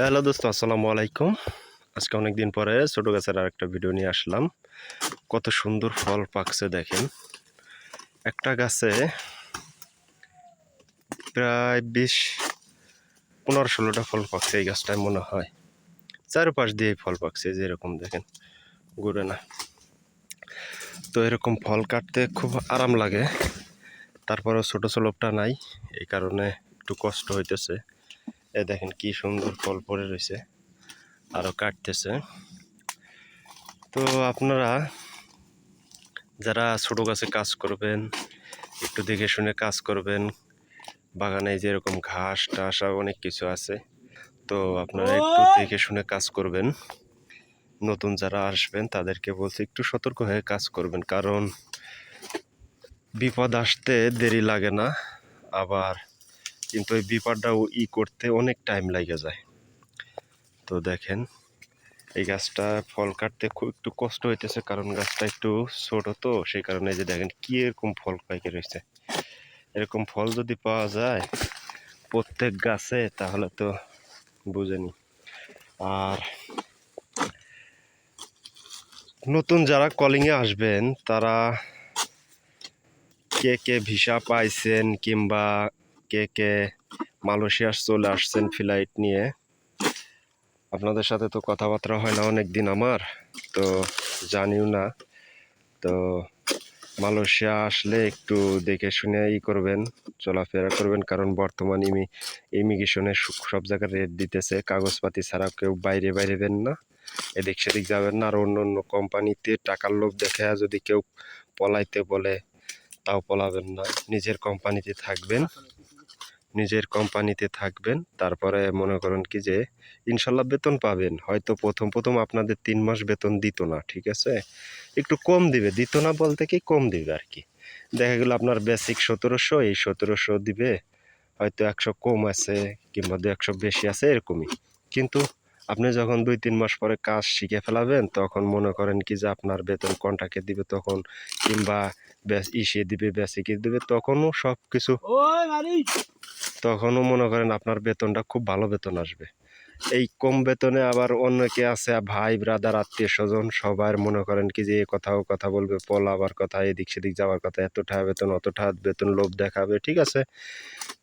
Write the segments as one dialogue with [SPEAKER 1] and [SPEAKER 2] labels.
[SPEAKER 1] Hello দোস্ত, আসসালামু আলাইকুম। আজকে অনেক দিন পরে ছোটো গাছের আর একটা ভিডিও নিয়ে আসলাম। কত সুন্দর ফল পাকছে দেখেন। একটা গাছে প্রায় বিশ, পনেরো, ষোলোটা ফল পাকছে এই গাছটায় মনে হয়। চারপাশ দিয়ে ফল পাকছে যেরকম দেখেন, ঘুরে না। তো এরকম ফল কাটতে খুব আরাম লাগে। তারপরেও ছোটো ছোলোপটা নাই, এই কারণে একটু কষ্ট হইতেছে। এ দেখেন কি সুন্দর ফল পড়ে রয়েছে আরও কাটতেছে। তো আপনারা যারা ছোটো গাছে কাজ করবেন একটু দেখে শুনে কাজ করবেন বাগানে যেরকম ঘাস টাস আর অনেক কিছু আছে তো আপনারা একটু দেখে শুনে কাজ করবেন। নতুন যারা আসবেন তাদেরকে বলছি একটু সতর্ক হয়ে কাজ করবেন কারণ বিপদ আসতে দেরি লাগে না আবার কিন্তু ওই বিপদটাও ই করতে অনেক টাইম লাগে যায়। তো দেখেন, এই গাছটা ফল কাটতে খুব একটু কষ্ট হইতেছে, কারণ গাছটা একটু ছোট তো, সেই কারণে যে দেখেন কি এরকম ফল পাইকে রয়েছে এরকম ফল যদি পাওয়া যায় প্রত্যেক গাছে, তাহলে তো বুঝেনি। আর নতুন যারা কলিংয়ে আসবেন, তারা কে কে ভিসা পাইছেন কিংবা কে কে মালয়েশিয়া চলে আসছেন ফ্লাইট নিয়ে। আপনাদের সাথে তো কথাবার্তা হয় না অনেক দিন আমার, তো জানিও না। তো মালয়েশিয়া আসলে একটু দেখে শুনে ই করবেন, চলাফেরা করবেন, কারণ বর্তমান ইমি, ইমিগ্রেশনে সব জায়গায় রেট দিতেছে, কাগজপাতি ছাড়া কেউ বাইরে বাইরে দেন না। এদিক সেদিক যাবেন না, আর অন্য অন্য কোম্পানিতে টাকার লোভ দেখে যদি কেউ পলাইতে বলে। তাও পলাবেন না। নিজের কোম্পানিতে থাকবেন। নিজের কোম্পানিতে থাকবেন। তারপরে মনে করেন কি যে, ইনশাল্লাহ বেতন পাবেন। হয়তো প্রথম প্রথম আপনাদের তিন মাস বেতন দিত না, ঠিক আছে? একটু কম দিবে। দিত না বলতে কি, কম দিবে আর কি। দেখা গেল আপনার বেসিক সতেরোশো, এই সতেরোশো দিবে। হয়তো একশো কম আছে কিংবা দু একশো বেশি আছে, এরকমই। কিন্তু আপনি যখন দুই তিন মাস পরে কাজ শিখে ফেলাবেন তখন মনে করেন কি যে আপনার বেতন কন্ট্রাক্টে দিবে তখন কিংবা ইসে দিবে বেসিকে দিবে তখনও সব কিছু তখনও মনে করেন আপনার বেতনটা খুব ভালো বেতন আসবে। এই কম বেতনে আবার অনেকে আছে ভাই ব্রাদার আত্মীয় স্বজন সবার মনে করেন কি যে এ কথাও কথা বলবে পলাবার কথা এদিক সেদিক যাওয়ার কথা এত টাকা বেতন অত টাকা বেতন লোভ দেখাবে ঠিক আছে?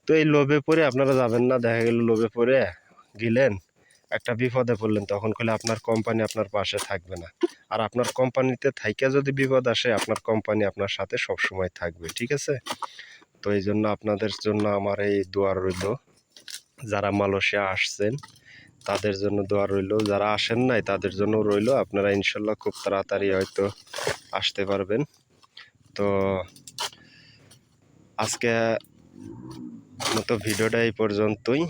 [SPEAKER 1] তো এই লোভে পরে আপনারা যাবেন না দেখা গেল লোভে পরে গেলেন। একটা বিপদে পড়লেন, তখন করলে আপনার কোম্পানি আপনার পাশে থাকবে না। আর আপনার কোম্পানিতে থাইকে যদি বিপদ আসে, আপনার কোম্পানি আপনার সাথে সব সময় থাকবে, ঠিক আছে? তো এই জন্য আপনাদের জন্য আমার এই দোয়ার রইল, যারা মালয়েশিয়া আসছেন, তাদের জন্য দোয়া রইল। যারা আসেন নাই, তাদের জন্য রইল, আপনারা ইনশাল্লাহ খুব তাড়াতাড়ি হয়তো আসতে পারবেন। তো আজকে মতো ভিডিওটা এই পর্যন্তই।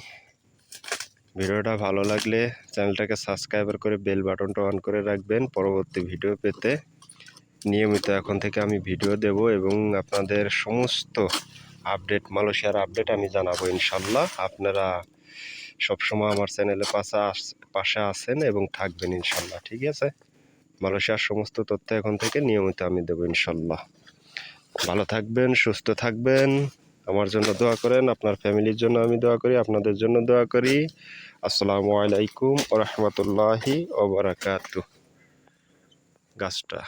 [SPEAKER 1] ভিডিওটা ভালো লাগলে চ্যানেলটাকে সাবস্ক্রাইবার করে বেল বাটনটা অন করে রাখবেন পরবর্তী ভিডিও পেতে। নিয়মিত এখন থেকে আমি ভিডিও দেব এবং আপনাদের সমস্ত আপডেট মালয়েশিয়ার আপডেট আমি জানাব ইনশাল্লাহ। আপনারা সবসময় আমার চ্যানেলে পাশে আস, পাশে আসেন এবং থাকবেন ইনশাল্লাহ, ঠিক আছে? মালয়েশিয়ার সমস্ত তথ্য এখন থেকে নিয়মিত আমি দেবো ইনশাল্লাহ। ভালো থাকবেন, সুস্থ থাকবেন। আমার জন্য দোয়া করেন, আপনার ফ্যামিলির জন্য আমি দোয়া করি, আপনাদের জন্য দোয়া করি। আসসালামু আলাইকুম রহমতুল্লাহি ওবরাকাত গাছটা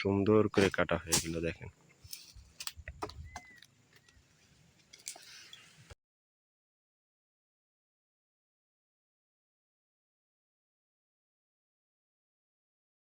[SPEAKER 1] সুন্দর করে কাটা হয়ে গেল, দেখেন।